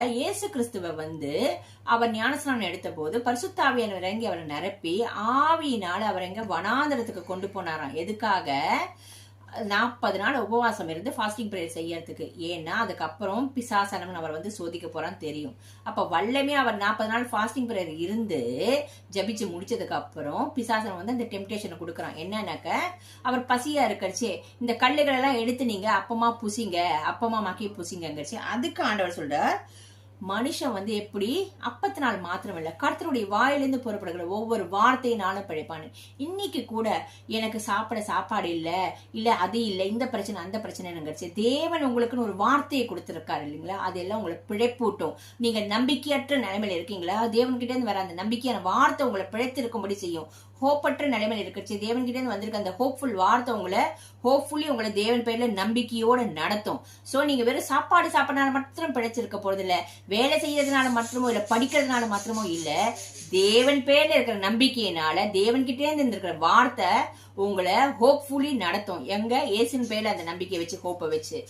இயேசு கிறிஸ்துவ வந்து அவர் ஞானஸ்நானம் எடுத்த போது பரிசுத்தாவியன் இறங்கி அவரை நிரப்பி ஆவியினால் அவர் எங்க வனாந்தரத்துக்கு கொண்டு போனாராம். எதுக்காக? நாற்பது நாள் உபவாசம் இருந்து ஃபாஸ்டிங் ப்ரேயர் செய்யறதுக்கு. ஏன்னா அதுக்கப்புறம் பிசாசனம் அவர் வந்து சோதிக்க போறான்னு தெரியும். அப்ப வல்லமே அவர் நாற்பது நாள் ஃபாஸ்டிங் ப்ரேயர் இருந்து ஜபிச்சு முடிச்சதுக்கு அப்புறம் பிசாசனம் வந்து அந்த டெம்டேஷனை கொடுக்குறான். என்னன்னாக்க அவர் பசியா இருக்கறச்சே இந்த கல்லுகள் எல்லாம் எடுத்து நீங்க அப்பமா புசிங்க அப்பமா மக்கி புசிங்கங்கச்சு அதுக்கு ஆண்டவர் சொல்றார் மனுஷன் வந்து எப்படி அப்பத்தினால் மாத்திரம் இல்ல கர்த்தருடைய வாயிலிருந்து புறப்படுகிற ஒவ்வொரு வார்த்தையினாலும் பிழைப்பானு. இன்னைக்கு கூட எனக்கு சாப்பிட சாப்பாடு இல்லை இல்லை அது இல்லை இந்த பிரச்சனை அந்த பிரச்சனைங்கிறச்சு தேவன் உங்களுக்குன்னு ஒரு வார்த்தையை கொடுத்துருக்காரு இல்லைங்களா? அதெல்லாம் உங்களை பிழைப்பூட்டும். நீங்க நம்பிக்கையற்ற நிலைமையில இருக்கீங்களா? தேவன்கிட்ட இருந்து வர அந்த நம்பிக்கையான வார்த்தை உங்களை பிழைத்திருக்கும்படி செய்யும். ஹோப்பற்ற நிலைமையில இருக்கச்சு தேவன்கிட்ட இருந்து வந்திருக்க அந்த ஹோப்ஃபுல் வார்த்தை உங்களை ஹோப்ஃபுல்லி உங்களை தேவன் பேர்ல நம்பிக்கையோட நடத்தும். சோ நீங்க வெறும் சாப்பாடு சாப்பிடனால மாத்திரம் பிழைச்சிருக்க போறது இல்ல வேலை செய்யறதுனால மாத்திரமோ இல்ல படிக்கிறதுனால மாத்திரமோ இல்ல தேவன் பேர்ல இருக்கிற நம்பிக்கையினால தேவன் கிட்டே இருந்து இருக்கிற வார்த்தை உங்களை ஹோப்ஃபுல்லி நடத்தும். எங்க? ஏசின் பேர்ல அந்த நம்பிக்கை வச்சு ஹோப்பை வச்சு.